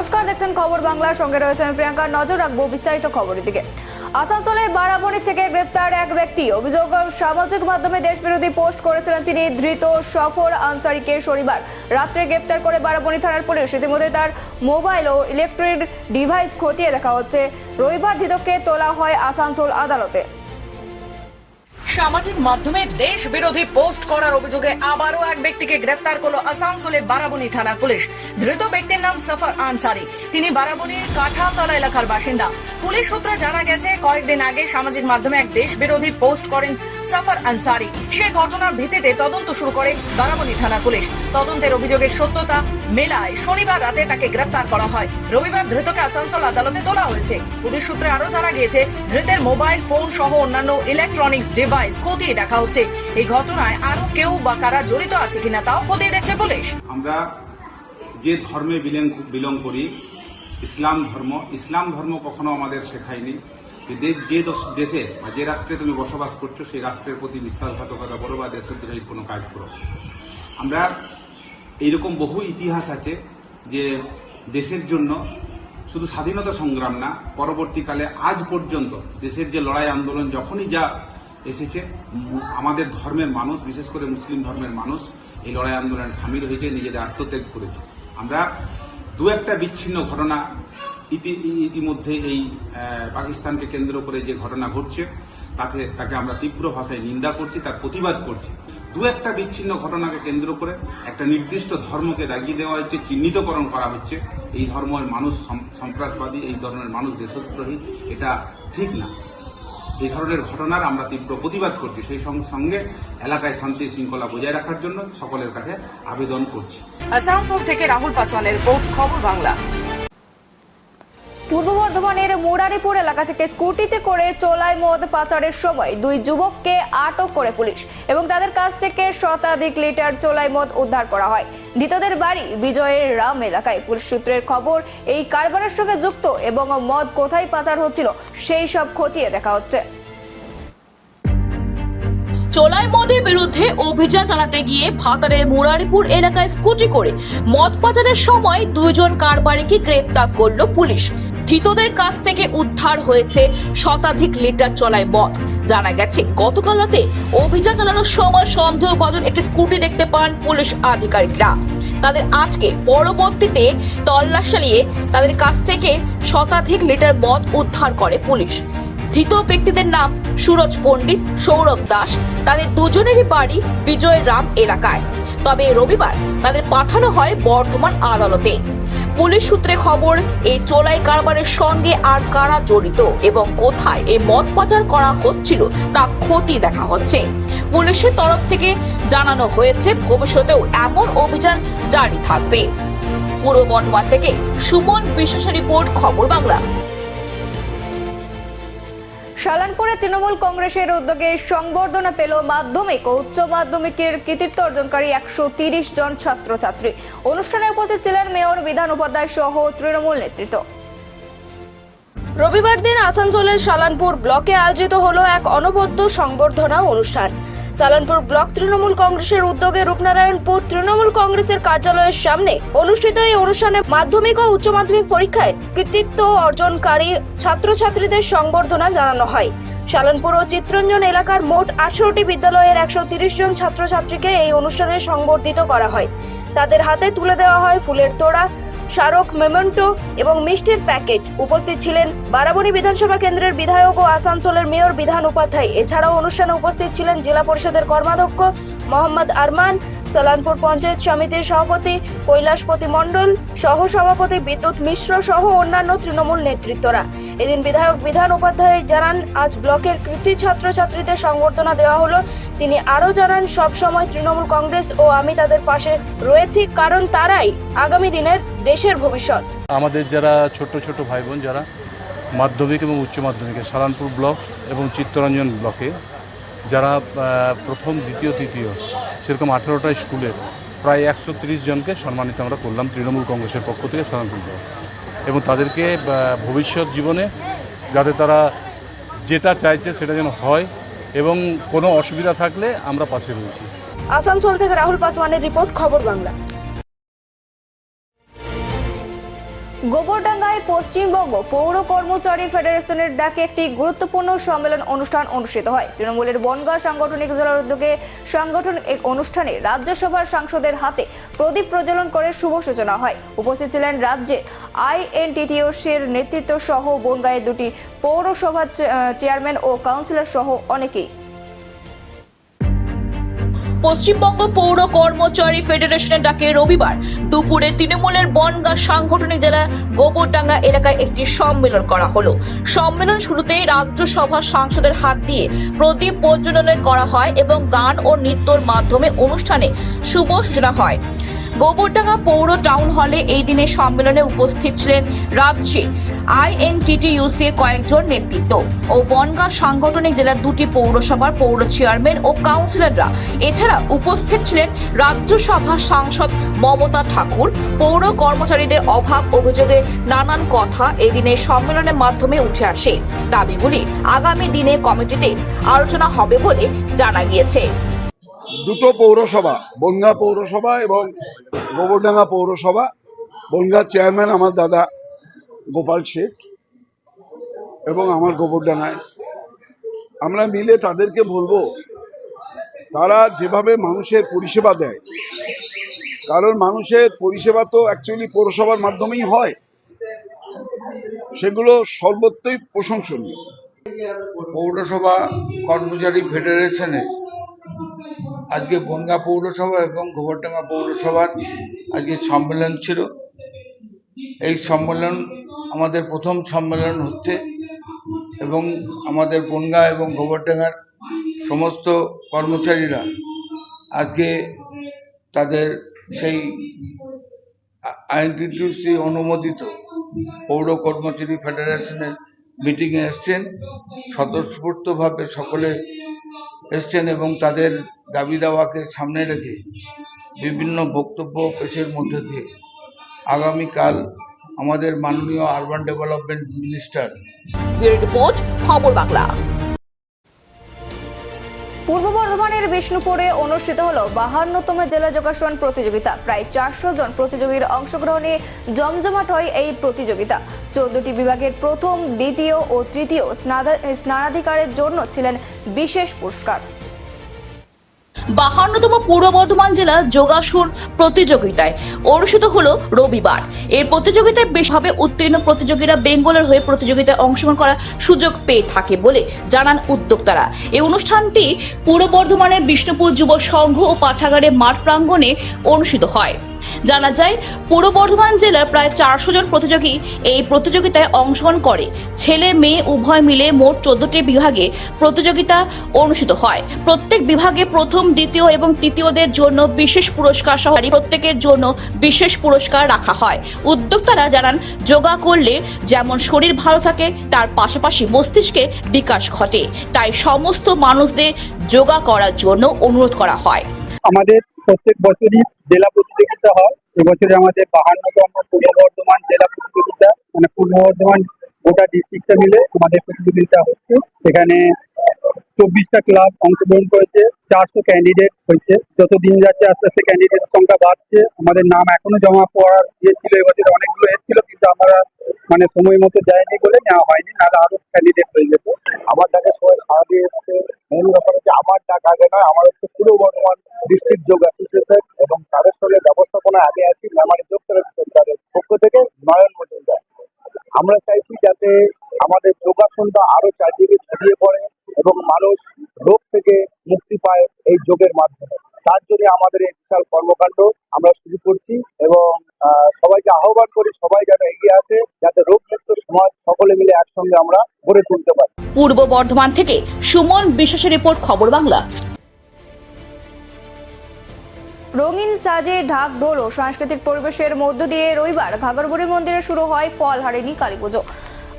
দেখছেন খবর বাংলার সঙ্গে রয়েছে আমি প্রিয়াঙ্কা। নজর রাখব বিস্তারিত খবরের দিকে। আসানসোলের বারাবণী থেকে গ্রেপ্তার এক ব্যক্তি। অভিযোগ, সামাজিক মাধ্যমে দেশবিরোধী পোস্ট করেছিলেন তিনি। ধৃত সফর আনসারিকে শনিবার রাত্রে গ্রেপ্তার করে বারাবণী থানার পুলিশ। ইতিমধ্যে তার মোবাইল ও ইলেকট্রিক ডিভাইস খতিয়ে দেখা হচ্ছে। রবিবার ধৃতকে তোলা হয় আসানসোল আদালতে। সামাজিক মাধ্যমে দেশ বিরোধী পোস্ট করার অভিযোগে আবারও এক ব্যক্তিকে গ্রেপ্তার করল আসানসোলে বারাবণী থানার পুলিশ। ধৃত ব্যক্তির নাম সফর আনসারি। তিনি বারাবণীর কাঁঠালতলা এলাকার বাসিন্দা। পুলিশ সূত্রে জানা গেছে, কয়েকদিন আগে সামাজিক মাধ্যমে এক দেশ বিরোধী পোস্ট করেন সফর আনসারি। সে ঘটনার ভিত্তিতে তদন্ত শুরু করে বারাবণী থানা পুলিশ। তদন্তের অভিযোগের সত্যতা মেলায় শনিবার রাতে তাকে গ্রেপ্তার করা হয়। রবিবার ধৃতকে আসানসোল আদালতে তোলা হয়েছে। পুলিশ সূত্রে আরও জানা গিয়েছে, ধৃতের মোবাইল ফোন সহ অন্যান্য ইলেকট্রনিক্স ডিভাইস খতিয়ে দেখা হচ্ছে। এই ঘটনায় আরও কেউ বা কারা জড়িত আছে কিনা তাও খতিয়ে দেখছে পুলিশ। আমরা যে ধর্মে বিলং করি, ইসলাম ধর্ম ইসলাম ধর্ম কখনো আমাদের শেখায়নি। যে যে দেশে বা যে রাষ্ট্রে তুমি বসবাস করছ, সেই রাষ্ট্রের প্রতি বিশ্বাসঘাতকতা করো বা দেশদ্রোহী কোনো কাজ করো। আমরা এইরকম বহু ইতিহাস আছে যে দেশের জন্য শুধু স্বাধীনতা সংগ্রাম না, পরবর্তীকালে আজ পর্যন্ত দেশের যে লড়াই আন্দোলন, যখনই যা এসেছে। আমাদের ধর্মের মানুষ, বিশেষ করে মুসলিম ধর্মের মানুষ, এই লড়াই আন্দোলনে সামিল হয়েছে, নিজেদের আত্মত্যাগ করেছে। আমরা দু একটা বিচ্ছিন্ন ঘটনা ইতি, ইতিমধ্যে এই পাকিস্তানকে কেন্দ্র করে যে ঘটনা ঘটছে তাকে তাকে আমরা তীব্র ভাষায় নিন্দা করছি, তার প্রতিবাদ করছি। দু একটা বিচ্ছিন্ন ঘটনাকে কেন্দ্র করে একটা নির্দিষ্ট ধর্মকে দাগিয়ে দেওয়া হচ্ছে, চিহ্নিতকরণ করা হচ্ছে। এই ধর্মের মানুষ সন্ত্রাসবাদী, এই ধর্মের মানুষ দেশদ্রোহী, এটা ঠিক না। এই ধরনের ঘটনার আমরা তীব্র প্রতিবাদ করছি। সেই সঙ্গে সঙ্গে এলাকায় শান্তি শৃঙ্খলা বজায় রাখার জন্য সকলের কাছে আবেদন করছি। আসানসোল থেকে রাহুল পাসওয়ানের রিপোর্ট, খবর বাংলা। পূর্ব বর্ধমানের মুরারিপুর এলাকা থেকে স্কুটিতে করে চোলাই মদ পাচারের সময় দুই যুবককে আটক করে পুলিশ এবং তাদের কাছ থেকে শতাধিক লিটার চোলাই মদ উদ্ধার করা হয়। ধৃতদের বাড়ি বিজয়ের রাম এলাকায়। পুলিশ সূত্রের খবর, এই কারবারের সঙ্গে যুক্ত এবং মদ কোথায় পাচার হচ্ছিল সেই সব খতিয়ে দেখা হচ্ছে। চোলাই মদের বিরুদ্ধে অভিযান চালাতে গিয়ে ভাতারের মুরারিপুর এলাকায় স্কুটি করে মদ পাচারের সময় দুইজন কারবারিকে গ্রেপ্তার করল পুলিশ। ধৃতদের কাছ থেকে উদ্ধার হয়েছে শতাধিক লিটার চলায় মদ। জানা গেছে, গতকাল রাতে অভিযান চালানোর সময় সন্দেহভাজন একটি স্কুটি দেখতে পান পুলিশ আধিকারিকরা। তাদের আজকে পরবর্তীতে তল্লাশ চালিয়ে তাদের কাছ থেকে শতাধিক লিটার মদ উদ্ধার করে পুলিশ। ধৃত ব্যক্তিদের নাম সুরজ পণ্ডিত, সৌরভ দাস, তাদের দুজনেরই বাড়ি বিজয় রাম এলাকায়। তবে রবিবার তাদের পাঠানো হয় বর্ধমান আদালতে। পুলিশ সূত্রে খবর, এই চোলাই কারবারের সঙ্গে আর কারা জড়িত এবং কোথায় এই মদ পাচার করা হচ্ছিল তা ক্ষতি দেখা হচ্ছে। পুলিশের তরফ থেকে জানানো হয়েছে, ভবিষ্যতেও এমন অভিযান জারি থাকবে। পূর্ব বর্ধমান থেকে সুমন বিশ্বাসের রিপোর্ট, খবর বাংলা। শালানপুরে তৃণমূল কংগ্রেসের উদ্যোগে সংবর্ধনা পেল মাধ্যমিক ও উচ্চ মাধ্যমিকের কৃতিত্ব অর্জনকারী একশো জন ছাত্রছাত্রী। অনুষ্ঠানে উপস্থিত ছিলেন মেয়র, বিধান উপাধ্যায় সহ তৃণমূল নেতৃত্ব। রবিবার দিন আসানসোলের শালানপুর ব্লকে আয়োজিত হলো এক অনবদ্য সংবর্ধনা অনুষ্ঠান। সালানপুর ব্লক তৃণমূল কংগ্রেসের উদ্যোগে রূপনারায়ণপুর তৃণমূল কংগ্রেসের কার্যালয়ের সামনে অনুষ্ঠিত এই অনুষ্ঠানে মাধ্যমিক ও উচ্চ মাধ্যমিক পরীক্ষায় কৃতিত্ব অর্জনকারী ছাত্রছাত্রীদের সংবর্ধনা জানানো হয়। সালানপুর ও চিত্রঞ্জন এলাকার মোট আঠারোটি বিদ্যালয়ের একশো তিরিশ জন ছাত্রছাত্রীকে এই অনুষ্ঠানে সংবর্ধিত করা হয়। তাদের হাতে তুলে দেওয়া হয় ফুলের তোড়া স্মারক মেমেন্টো এবং মিষ্টির প্যাকেট উপস্থিত ছিলেন বারাবণী বিধানসভা কেন্দ্রের বিধায়ক ও আসানসোলের মেয়র বিধান উপাধ্যায়। এছাড়াও অনুষ্ঠানে উপস্থিত ছিলেন জেলা পরিষদের কর্মাধ্যক্ষ মোহাম্মদ আরমান, সালানপুর পঞ্চায়েত সমিতির সভাপতি কৈলাসপতি মণ্ডল সহ সভাপতি বিদ্যুৎ মিশ্র সহ অন্যান্য তৃণমূল নেতৃত্বরা। এদিন বিধায়ক বিধান উপাধ্যায় জানান, আজ ব্লকের কৃতি ছাত্রছাত্রীদের সংবর্ধনা দেওয়া হলো। তিনি আরও জানান সব সময় তৃণমূল কংগ্রেস ও আমি তাদের পাশে রয়েছি, কারণ তারাই আগামী দিনের দেশের ভবিষ্যৎ। আমাদের যারা ছোট ছোট ভাই বোন যারা মাধ্যমিক এবং উচ্চ মাধ্যমিকে সালানপুর ব্লক এবং চিত্তরঞ্জন ব্লকে যারা প্রথম দ্বিতীয় তৃতীয় সেরকম আঠেরোটা স্কুলের প্রায় একশো জনকে সম্মানিত আমরা করলাম তৃণমূল কংগ্রেসের পক্ষ থেকে সালানপুর ব্লক। এবং তাদেরকে ভবিষ্যৎ জীবনে যাতে তারা যেটা চাইছে সেটা যেন হয় এবং কোনো অসুবিধা থাকলে আমরা পাশে রয়েছি। আসানসোল থেকে রাহুল পাসওয়ানের রিপোর্ট খবর বাংলা। গোবরডাঙ্গায় পশ্চিমবঙ্গ পৌর কর্মচারী ফেডারেশনের ডাকে একটি গুরুত্বপূর্ণ সম্মেলন অনুষ্ঠান অনুষ্ঠিত হয়। তৃণমূলের বনগাঁ সাংগঠনিক জেলার উদ্যোগে সাংগঠনিক এক অনুষ্ঠানে রাজ্যসভার সাংসদের হাতে প্রদীপ প্রজ্বলন করে শুভ সূচনা হয়। উপস্থিত ছিলেন রাজ্যে আইএনটিটিওসির নেতৃত্ব সহ বনগাঁয়ের দুটি পৌরসভার চে- চেয়ারম্যান ও কাউন্সিলর সহ অনেকেই। পশ্চিমবঙ্গ পৌর কর্মচারী ফেডারেশনের ডাকে রবিবার দুপুরে তৃণমূলের বনগা সাংগঠনিক জেলা গোবরডাঙ্গা এলাকায় একটি সম্মেলন করা হলো। সম্মেলন শুরুতেই রাজ্যসভা সাংসদের হাত দিয়ে প্রদীপ প্রজ্বলনের করা হয় এবং গান ও নৃত্যর মাধ্যমে অনুষ্ঠানে শুভ সূচনা হয়। গোবরডাঙ্গা পৌর টাউন হলে এই দিনের সম্মেলনে উপস্থিত ছিলেন রাজ্যে আইএনটিটিইউসি এর কয়েকজন নেতৃত্ব ও বনগাঁ সাংগঠনিক জেলার দুটি পৌরসভার পৌর চেয়ারম্যান ও কাউন্সিলররা। এছাড়া উপস্থিত ছিলেন রাজ্যসভা সাংসদ মমতা ঠাকুর। পৌর কর্মচারীদের অভাব অভিযোগে নানান কথা এদিনের সম্মেলনের মাধ্যমে উঠে আসে। দাবিগুলি আগামী দিনে কমিটিতে আলোচনা হবে বলে জানা গিয়েছে। দুটো পৌরসভা, বনগাঁ পৌরসভা এবং গোবরডাঙ্গা পৌরসভা। বনগাঁ চেয়ারম্যান আমার দাদা গোপাল শেখ এবং আমার গোবরডাঙ্গায়। আমরা মিলে তাদেরকে বলব, তারা যেভাবে মানুষের পরিষেবা দেয়, কারণ মানুষের পরিষেবা তো অ্যাকচুয়ালি পৌরসভার মাধ্যমেই হয়। সেগুলো সর্বত্রই প্রশংসনীয়। পৌরসভা কর্মচারী ফেডারেশনের আজকে বনগাঁ পৌরসভা এবং গোবরডাঙ্গা পৌরসভার আজকে সম্মেলন ছিল। এই সম্মেলন আমাদের প্রথম সম্মেলন হচ্ছে এবং আমাদের বনগাঁ এবং গোবরডাঙ্গার সমস্ত কর্মচারীরা আজকে তাদের সেই আইনটিটিউসি অনুমোদিত পৌর কর্মচারী ফেডারেশনের মিটিংয়ে এসছেন। স্বতঃস্ফূর্তভাবে সকলে এসছেন এবং তাদের দাবি দাওয়াকে সামনে রেখে বিভিন্ন বক্তব্য পেশের মধ্যে দিয়ে আগামীকাল আমাদের মাননীয় আরবান ডেভেলপমেন্ট মিনিস্টার রিপোর্ট, খবর বাংলা। পূর্ব বর্ধমানের বিষ্ণুপুরে অনুষ্ঠিত হল বাহান্নতম জেলা যোগাসন প্রতিযোগিতা। প্রায় চারশো জন প্রতিযোগীর অংশগ্রহণে জমজমাট হয় এই প্রতিযোগিতা। চোদ্দটি বিভাগের প্রথম, দ্বিতীয় ও তৃতীয় স্নানাধিকারের জন্য ছিলেন বিশেষ পুরস্কার। বাহান্নতম পূর্ব বর্ধমান জেলা যোগাসুর প্রতিযোগিতায় অনুষ্ঠিত হলো রবিবার। এর প্রতিযোগিতায় বেশভাবে উত্তীর্ণ প্রতিযোগীরা বেঙ্গলের হয়ে প্রতিযোগিতায় অংশগ্রহণ করার সুযোগ পেয়ে থাকে বলে জানান উদ্যোক্তারা। এই অনুষ্ঠানটি পূর্ব বর্ধমানের বিষ্ণুপুর যুব সংঘ ও পাঠাগারে মাঠ প্রাঙ্গণে অনুষ্ঠিত হয়। জানা যায়, পূর্ব বর্ধমান জেলার প্রায় চারশো জন প্রতিযোগী এই প্রতিযোগিতায় অংশগ্রহণ করে। ছেলে, মেয়ে, উভয় মিলে মোট চোদ্দটি বিভাগে প্রতিযোগিতা অনুষ্ঠিত হয়। প্রত্যেক বিভাগে প্রথম, দ্বিতীয় এবং তৃতীয়দের জন্য বিশেষ পুরস্কার সহ প্রত্যেকের জন্য বিশেষ পুরস্কার রাখা হয়। উদ্যোক্তারা জানান, যোগা করলে যেমন শরীর ভালো থাকে, তার পাশাপাশি মস্তিষ্কের বিকাশ ঘটে। তাই সমস্ত মানুষদের যোগা করার জন্য অনুরোধ করা হয়। আমাদের প্রত্যেক বছরই জেলা প্রতিযোগিতা হয়। এবছরে আমাদের বাহান্নতম পূর্ব বর্ধমান জেলা প্রতিযোগিতা মানে পূর্ব বর্ধমান গোটা ডিস্ট্রিক্টটা মিলে আমাদের প্রতিযোগিতা হচ্ছে। এখানে চব্বিশটা ক্লাব অংশগ্রহণ করেছে, চারশো ক্যান্ডিডেট হয়েছে। যত দিন যাচ্ছে আস্তে আস্তে ক্যান্ডিডেট সংখ্যা বাড়ছে। আমাদের নাম এখনও জমা পড়ার ইয়ে ছিল এবছর অনেকগুলো এসেছিল, কিন্তু আমরা মানে সময় মতো যায়নি বলে নেওয়া হয়নি, নাহলে আরও ক্যান্ডিডেট হয়ে যেত। আমার ডাকে সবাই সাড়া দিয়ে এসছে। মেন ব্যাপার হচ্ছে আমার ডাক আগে নয়, আমার হচ্ছে ডিস্ট্রিক্ট যোগ অ্যাসোসিয়েশন এবং তাদের সঙ্গে ব্যবস্থাপনা আমি আছি, মেমারি যোগ সেন্টারের পক্ষ থেকে নয়ন মজুমদার। আমরা চাইছি যাতে আমাদের যোগাসনটা আরও চারদিকে ছড়িয়ে পড়ে এবং মানুষ রোগ থেকে মুক্তি পায় এই যোগের মাধ্যমে। তার জন্য আমাদের এই বিশাল কর্মকাণ্ড আমরা শুরু করছি এবং সবাইকে আহ্বান করি, সবাই যেন এগিয়ে আসে, যাতে রোগ মুক্ত সমাজ সকলে মিলে একসঙ্গে আমরা গড়ে তুলতে পারি। পূর্ব বর্ধমান থেকে সুমন বিশ্বাসের রিপোর্ট, খবর বাংলা। রঙিন সাজে ঢাক ঢোল ও সাংস্কৃতিক পরিবেশের মধ্য দিয়ে রবিবার ঘাগরবুড়ি মন্দিরে শুরু হয় ফল হারিনি কালী পুজো।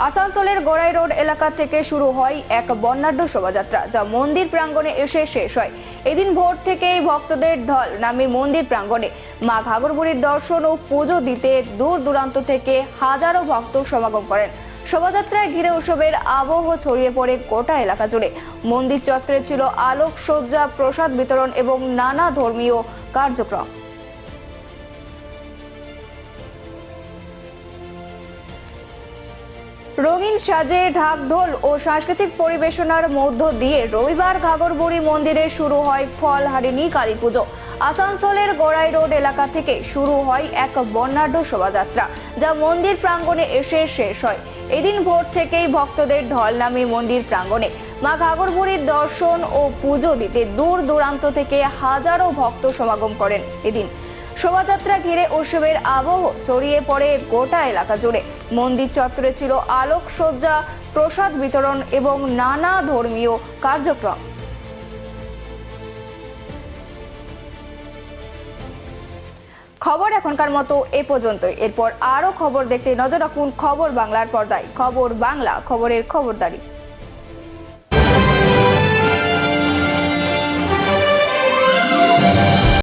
আসানসোলের গোড়াই রোড এলাকা থেকে শুরু হয় এক বর্ণাঢ্য শোভাযাত্রা, যা মন্দির প্রাঙ্গণে এসে শেষ হয়। এদিন ভোর থেকেই ভক্তদের ঢল নামে মন্দির প্রাঙ্গণে। মা ঘাগরবুড়ির দর্শন ও পুজো দিতে দূর দূরান্ত থেকে হাজারো ভক্ত সমাগম করেন। শোভাযাত্রায় ঘিরে উৎসবের আবহ ছড়িয়ে পড়ে গোটা এলাকা জুড়ে। মন্দির চত্বরে ছিল আলোকসজ্জা, প্রসাদ বিতরণ এবং নানা ধর্মীয় কার্যক্রম। রঙিন সাজে ঢাকঢোল ও সাংস্কৃতিক পরিবেশনার মধ্য দিয়ে রবিবার ঘাগরবুড়ি মন্দিরে শুরু হয় ফলহারিণী কালী পুজো। আসানসোলের গোড়াই রোড এলাকা থেকে শুরু হয় এক বর্ণাঢ্য শোভাযাত্রা, যা মন্দির প্রাঙ্গণে এসে শেষ হয়। এদিন ভোর থেকেই ভক্তদের ঢল নামে মন্দির প্রাঙ্গণে। মা ঘাগরবুড়ির দর্শন ও পুজো দিতে দূর দূরান্ত থেকে হাজারো ভক্ত সমাগম করেন এদিন। শোভাযাত্রা ঘিরে উৎসবের আবহ ছড়িয়ে পড়ে গোটা এলাকা জুড়ে। মন্দির চত্বরে ছিল আলোকসজ্জা প্রসাদ বিতরণ এবং নানা ধর্মীয় কার্যক্রম। খবর এখনকার মতো এ পর্যন্তই। এরপর আরও খবর দেখতে নজর রাখুন খবর বাংলার পর্দায়। খবর বাংলা, খবরের খবরদারি।